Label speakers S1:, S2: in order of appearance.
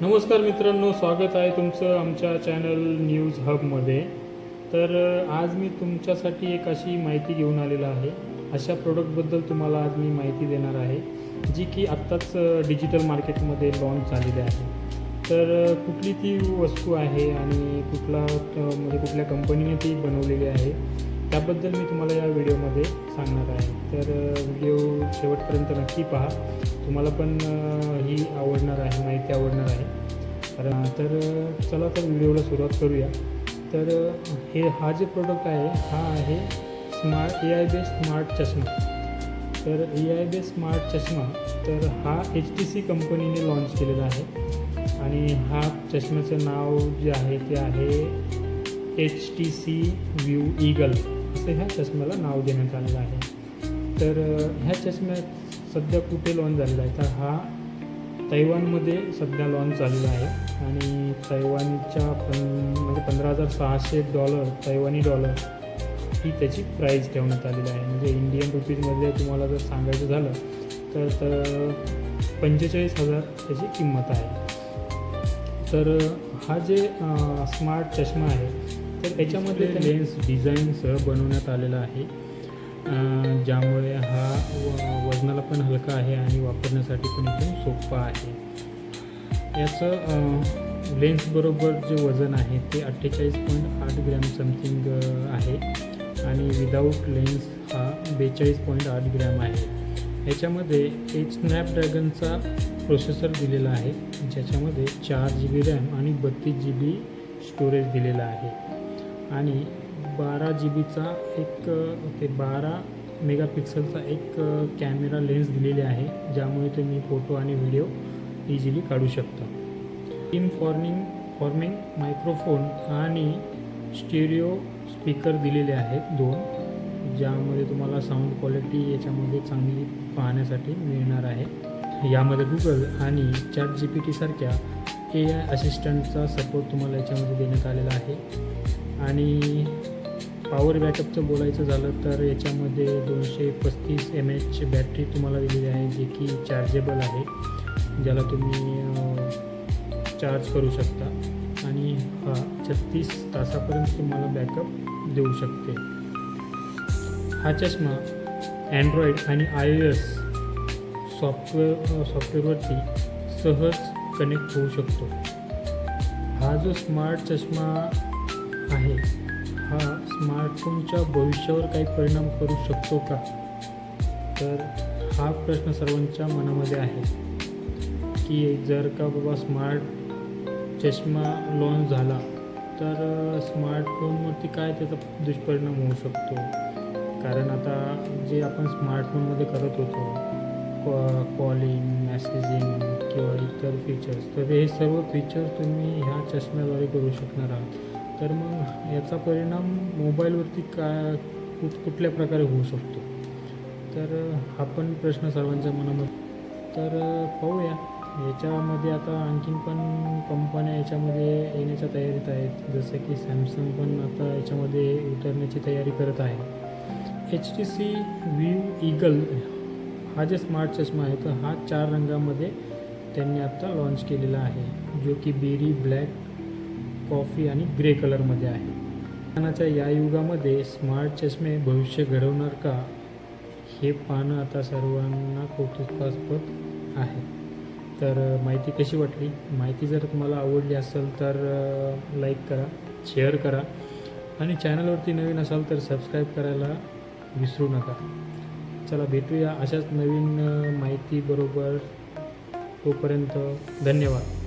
S1: नमस्कार मित्रांनो स्वागत आहे तुमचं आमच्या चॅनल न्यूज हबमध्ये तर आज मी तुमच्यासाठी एक अशी माहिती घेऊन आलेला आहे. अशा प्रोडक्टबद्दल तुम्हाला आज मी माहिती देणार आहे जी की आत्ताच डिजिटल मार्केटमध्ये लॉन्च झालेली आहे. तर कुठली ती वस्तू आहे आणि कुठला म्हणजे कुठल्या कंपनीने ती बनवलेली आहे? त्याबद्दल मी तुम्हाला या व्हिडिओमध्ये सांगणार आहे. तर व्हिडिओ शेवटपर्यंत नक्की पहा. तुम्हाला पण ही आवडणार आहे माहिती आवडणार आहे. तर तर चला तर व्हिडिओला सुरुवात करूया. तर हे हा जे प्रोडक्ट आहे हा आहे smart A I base smart चष्मा. तर ए आय बेस स्मार्ट चष्मा तर हा एच टी सी कंपनीने लॉन्च केलेला आहे. आणि हा चष्म्याचं नाव जे आहे ते आहे H T C view eagle असं ह्या चष्म्याला नाव देण्यात आलेलं आहे. तर ह्या चष्म्यात सध्या कुठे लॉन्च झालेला आहे? तर हा तैवानमध्ये सध्या लॉन्च झालेला आहे. आणि तैवानच्या पन म्हणजे पंधरा हजार सहाशे डॉलर तैवानी डॉलर ही त्याची प्राईज ठेवण्यात आलेली आहे. म्हणजे इंडियन रुपीजमध्ये तुम्हाला जर सांगायचं झालं तर तर पंचेचाळीस हजार त्याची किंमत आहे. तर हा जे स्मार्ट चष्मा आहे तर याच्यामध्ये लेन्स डिझाईनसह बनवण्यात आलेला आहे. ज्यामुळे हा व वजनाला पण हलका आहे आणि वापरण्यासाठी पण एकदम सोपा आहे. याचं लेन्सबरोबर जे वजन आहे ते अठ्ठेचाळीस पॉईंट आठ ग्रॅम समथिंग आहे. आणि विदाऊट लेन्स हा बेचाळीस पॉईंट आठ ग्रॅम आहे. याच्यामध्ये एक स्नॅपड्रॅगनचा प्रोसेसर दिलेला आहे. ज्याच्यामध्ये चार जी बी रॅम आणि बत्तीस जी बी स्टोरेज दिलेला आहे. आणि बारा जी बीचा एक ते बारा मेगापिक्सलचा एक कॅमेरा लेन्स दिलेली आहे ज्यामुळे तुम्ही फोटो आणि व्हिडिओ इझिली काढू शकता. इन फॉर्मिंग फॉर्मिंग मायक्रोफोन आणि स्टेरिओ स्पीकर दिलेले आहेत दोन ज्यामध्ये तुम्हाला साऊंड क्वालिटी याच्यामध्ये चांगली पाहण्यासाठी मिळणार आहे. यामध्ये गुगल आणि चॅट जी पी टीसारख्या ए आय असिस्टंटचा सपोर्ट तुम्हाला याच्यामध्ये देण्यात आलेला आहे. आणि पॉवर बॅकअपचं बोलायचं झालं तर याच्यामध्ये दोनशे पस्तीस एम एच बॅटरी तुम्हाला दिलेली आहे जे की चार्जेबल आहे ज्याला तुम्ही चार्ज करू शकता. आणि हा छत्तीस तासापर्यंत तुम्हाला बॅकअप देऊ शकते. हा चष्मा अँड्रॉईड आणि आय ओ एस सॉफ्टवेअर सॉफ्टवेअरवरती सहज कनेक्ट होऊ शकतो. हा जो स्मार्ट चष्मा आहे हा स्मार्टफोनच्या भविष्यावर काही परिणाम करू शकतो का? तर हा प्रश्न सर्वांच्या मनामध्ये आहे की जर का बाबा स्मार्ट चष्मा लॉन्च झाला तर स्मार्टफोनवरती काय त्याचा दुष्परिणाम होऊ शकतो? कारण आता जे आपण स्मार्टफोनमध्ये करत होतो कॉ कॉलिंग मेसेजिंग किंवा इतर फीचर्स तर हे सर्व फीचर्स तुम्ही ह्या चष्म्याद्वारे करू शकणार आहात. तर मग याचा परिणाम मोबाईलवरती काय कुठ कुठल्या प्रकारे होऊ शकतो? तर हा पण प्रश्न सर्वांच्या मनामध्ये. तर पाहूया. याच्यामध्ये आता आणखीन पण कंपन्या याच्यामध्ये येण्याच्या तयारीत आहेत. जसं की सॅमसंग पण आता याच्यामध्ये उतरण्याची तयारी करत आहे. H T C view eagle हा जे स्मार्ट चष्मा आहे तर हा चार रंगामध्ये त्यांनी आत्ता लॉन्च केलेला आहे जो की बेरी ब्लॅक कॉफी आणि ग्रे कलरमध्ये आहे. विज्ञानाच्या या युगामध्ये स्मार्ट चष्मे भविष्य घडवणार का हे पाहणं आता सर्वांना कौतुकास्पद आहे. तर माहिती कशी वाटली? माहिती जर तुम्हाला आवडली असेल तर लाईक करा शेअर करा. आणि चॅनलवरती नवीन असाल तर सबस्क्राईब करायला विसरू नका. चला भेटूया अशाच नवीन माहितीबरोबर. तोपर्यंत धन्यवाद.